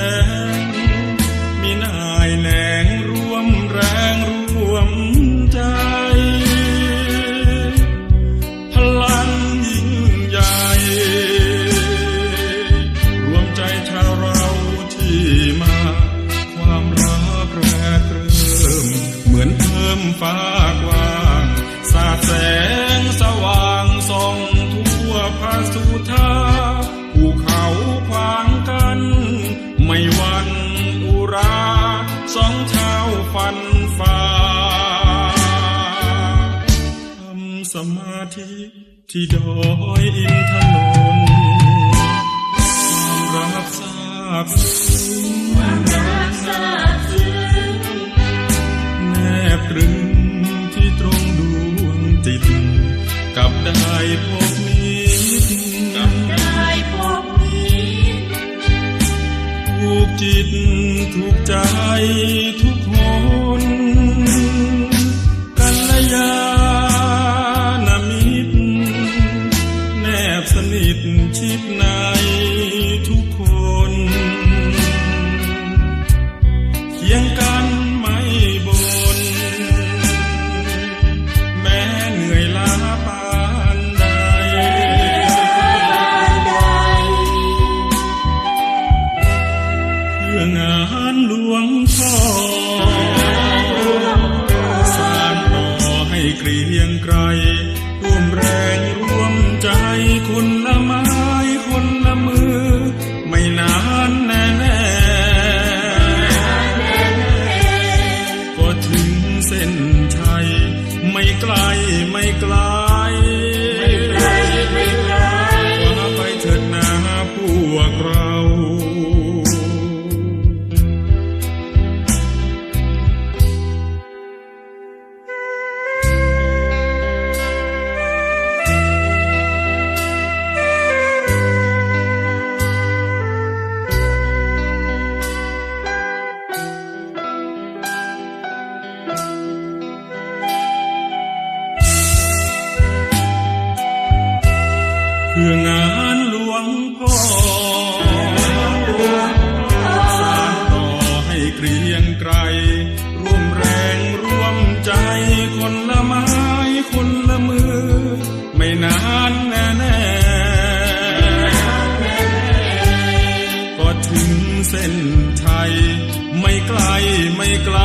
Yeah. สมาธิที่ดอยอินทนนท์ความรักซาบซึ้งแนบตรึงที่ตรงดวงจิตกับได้พบมิตรถูกจิตถูกใจทุกคนกัลยา ยงกันไม่บน แม้เหนื่อยล้าปานใด เพื่องานหลวงพ่อสานต่อให้เกรียงไกรร่วมแรงร่วมใจคน เพื่องานหลวงพ่อสานต่อให้เกรียงไกรร่วมแรงร่วมใจคนละไม้คนละมือ ไม่นานแน่แน่ก็ถึงเส้นชัยไม่ไกลไม่ไกล